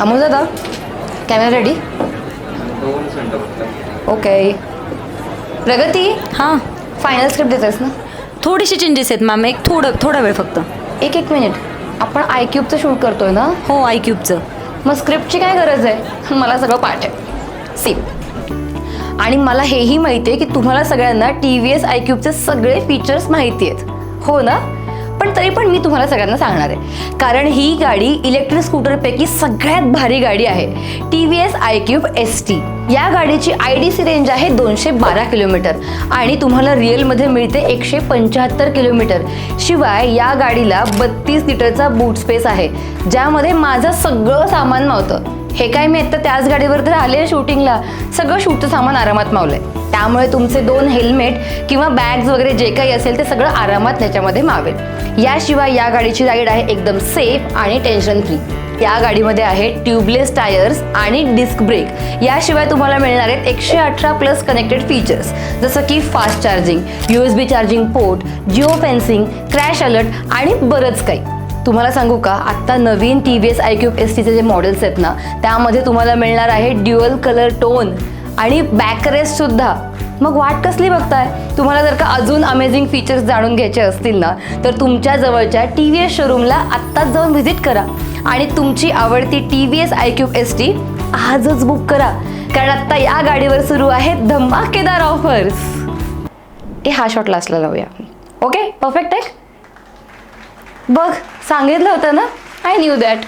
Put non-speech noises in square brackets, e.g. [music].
अमोल दादा camera ready okay प्रगती? हां. फायनल स्क्रिप्ट देतेस ना? थोडीशी चेंजेस आहेत मॅम एक थोडं थोडा वेळ फक्त. एक एक मिनिट आपण आय क्यूबचं शूट करतोय ना? हो आय क्यूबचं मग स्क्रिप्टची काय गरज आहे? [laughs] मला सगळं पाठ आहे. सेम आणि मला हेही माहिती आहे की तुम्हाला सगळ्यांना टी व्ही एस आय क्यूबचे सगळे फीचर्स माहिती आहेत. हो ना? पण तरी पण मी तुम्हाला सगळ्यांना सांगणार आहे. कारण ही गाडी इलेक्ट्रिक स्कूटरपैकी सगळ्यात भारी गाडी आहे. T V S I cube S T या गाडीची आय डी सी रेंज आहे दोनशे बारा किलोमीटर. आणि तुम्हाला रिअलमध्ये मिळते एकशे पंच्याहत्तर किलोमीटर. शिवाय या गाडीला बत्तीस लिटरचा बूट स्पेस आहे. ज्यामध्ये माझं सगळं सामान मावतं. हे काय मी आता त्याच गाडीवर तर आले शूटिंगला. सगळं शूटचं सामान आरामात मावलंय. त्यामुळे तुमचे दोन हेल्मेट किंवा बॅग्स वगैरे जे काही असेल ते सगळं आरामात त्याच्यामध्ये मावेल. याशिवाय या गाडीची राईड आहे एकदम सेफ आणि टेन्शन फ्री या गाडीमध्ये आहे ट्यूबलेस टायर्स आणि डिस्क ब्रेक याशिवाय तुम्हाला मिळणार आहेत एकशे अठरा प्लस कनेक्टेड फीचर्स जसं की fast charging U S B charging port geo fencing crash alert आणि बरंच काही. तुम्हाला सांगू का आत्ता नवीन T V S I cube S टीचे जे मॉडेल्स आहेत ना त्यामध्ये तुम्हाला मिळणार आहे ड्युअल कलर टोन आणि बॅकरेस्टसुद्धा मग वाट कसली बघताय? तुम्हाला जर का अजून अमेझिंग फीचर्स जाणून घ्यायचे असतील ना तर तुमच्या जवळच्या टी व्ही एस शोरूमला आत्ताच जाऊन व्हिजिट करा. आणि तुमची आवडती T V S I cube S T आजच बुक करा. कारण आत्ता या गाडीवर सुरू आहेत धमाकेदार ऑफर्स ए हा शॉट लास्टला लावूया. ओके परफेक्ट आहे? बघ सांगितलं होतं ना? I knew that